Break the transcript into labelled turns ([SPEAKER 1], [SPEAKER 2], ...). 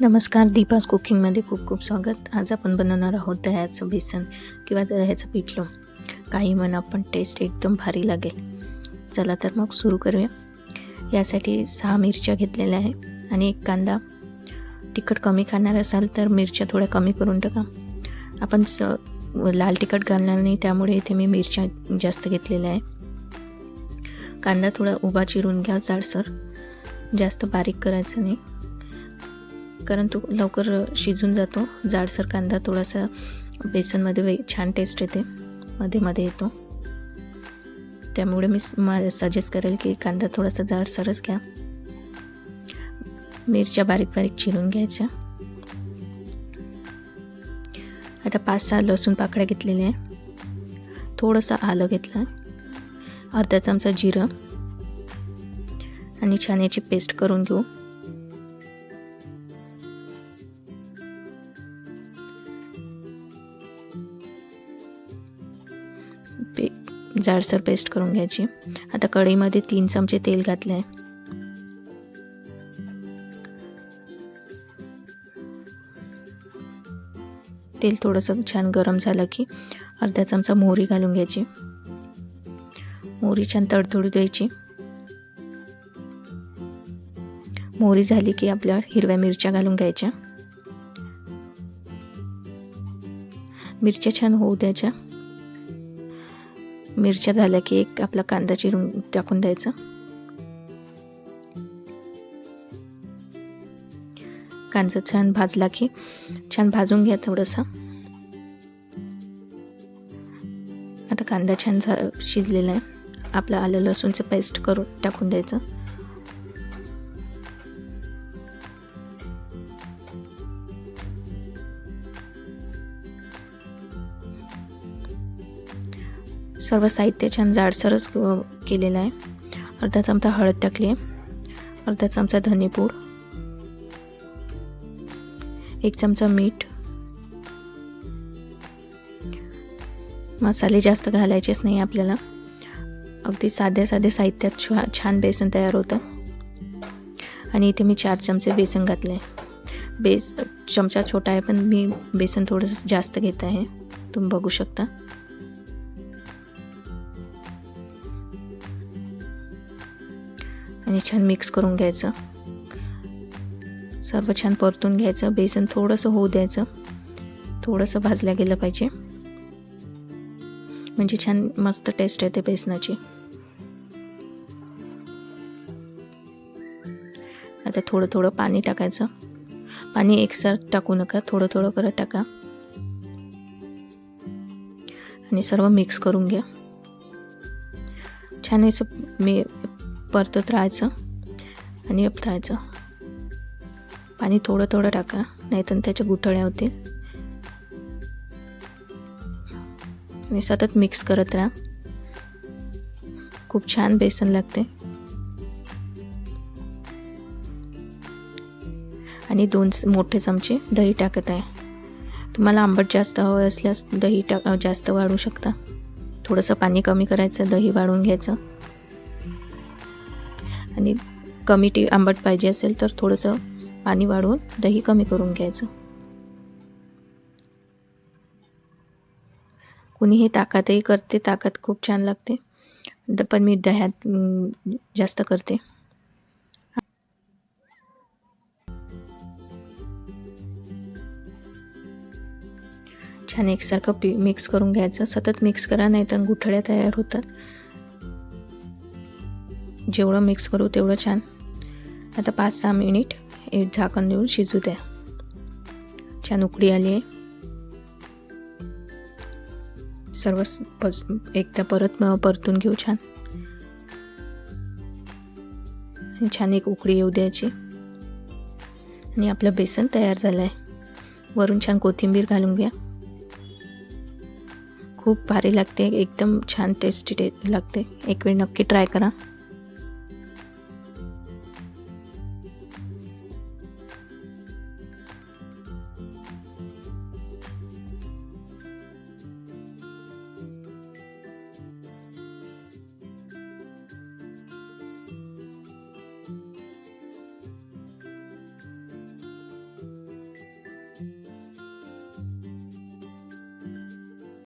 [SPEAKER 1] नमस्कार दीपास कुकिंगमध्ये खूप खूप स्वागत. आज आपण बनवणार आहोत दह्याचं बेसन किंवा दह्याचं पिठलं. काही म्हणा पण टेस्ट एकदम भारी लागेल. चला तर मग सुरू करूया. यासाठी सहा मिरच्या घेतलेल्या आहे आणि एक कांदा. तिखट कमी खाणार असाल तर मिरच्या थोड्या कमी करून टाका. आपण स लाल तिखट घालणार नाही त्यामुळे इथे मी मिरच्या जास्त घेतलेल्या आहे. कांदा थोडा उभा चिरून घ्या जाडसर. जास्त बारीक करायचं नाही. कारण तो लवकर शिजून जातो. जाडसर कांदा थोडासा बेसनमध्ये वे छान टेस्ट येते. मध्ये मध्ये येतो. त्यामुळे मी सजेस्ट करेल की कांदा थोडासा जाडसरच घ्या. मिरच्या बारीक बारीक चिरून घ्यायच्या. आता पाच सहा लसूण पाकळ्या घेतलेल्या आहे. थोडंसं आलं घेतलं अर्धा चमचा जिरं. आणि छान याची पेस्ट करून घेऊ. पे जाडसर पेस्ट करून घ्यायची. आता कढईमध्ये तीन चमचे तेल घातले आहे तेल थोडंसं छान गरम झालं की अर्धा चमचा मोहरी घालून घ्यायची. मोहरी छान तडतडू द्यायची. मोहरी झाली की आपल्या हिरव्या मिरच्या घालून घ्यायच्या. मिरच्या छान होऊ द्यायच्या. मिरच्या झाल्या की एक आपला कांदा चिरून टाकून द्यायचा. कांदा छान भाजला की छान भाजून घ्या थोडंसं. आता कांदा छान शिजलेला आहे. आपलं आलं लसूणचं पेस्ट करून टाकून द्यायचं. सर्व साहित्य छान जाडसरच केलेलं आहे. अर्धा चमचा हळद टाकली आहे. अर्धा चमचा धनेपूड. एक चमचा मीठ. मसाले जास्त घालायचेच नाही आपल्याला. अगदी साध्या साध्या साहित्यात छा छान बेसन तयार होतं. आणि इथे मी चार चमचे बेसन घातले बेस चमचा छोटा आहे पण मी बेसन थोडंसं जास्त घेत आहे. तुम्ही बघू शकता. आणि छान मिक्स करून घ्यायचं. सर्व छान परतून घ्यायचं. बेसन थोडंसं होऊ द्यायचं. थोडंसं भाजल्या गेलं पाहिजे. म्हणजे छान मस्त टेस्ट येते बेसनाची. आता थोडं थोडं पाणी टाकायचं. पाणी एकसार टाकू नका. थोडं थोडं करत टाका. आणि सर्व मिक्स करून घ्या. छान असं मी परतत राहायचं आणि अप राहायचं पाणी थोडं थोडं टाका नाहीतर त्याच्या गुठळ्या होतील. आणि सतत मिक्स करत राहा. खूप छान बेसन लागते. आणि दोन मोठे चमचे दही टाकत आहे. तुम्हाला आंबट जास्त हवं असल्यास दही टा जास्त वाढू शकता. थोडंसं पाणी कमी करायचं दही वाढून घ्यायचं. आणि कमी टी आंबट पाहिजे असेल तर थोडंसं पाणी वाढवून दही कमी करून घ्यायचं. कुणी हे ताकातही करते ताकात खूप छान लागते. द पण मी दह्यात जास्त करते. छान एकसारखं पी मिक्स करून घ्यायचं. सतत मिक्स करा नाही तर गुठळ्या तयार होतात. जेवढं मिक्स करू तेवढं छान. आता पाच सहा मिनिट एक झाकण देऊन शिजू द्या. छान उकडी आली आहे. सर्व एकदा परत परतून घेऊ छान. छान एक उकडी येऊ द्यायची. आणि आपलं बेसन तयार झालं आहे वरून छान कोथिंबीर घालून घ्या. खूप भारी लागते. एकदम छान टेस्टी टे लागते. एक वेळ नक्की ट्राय करा.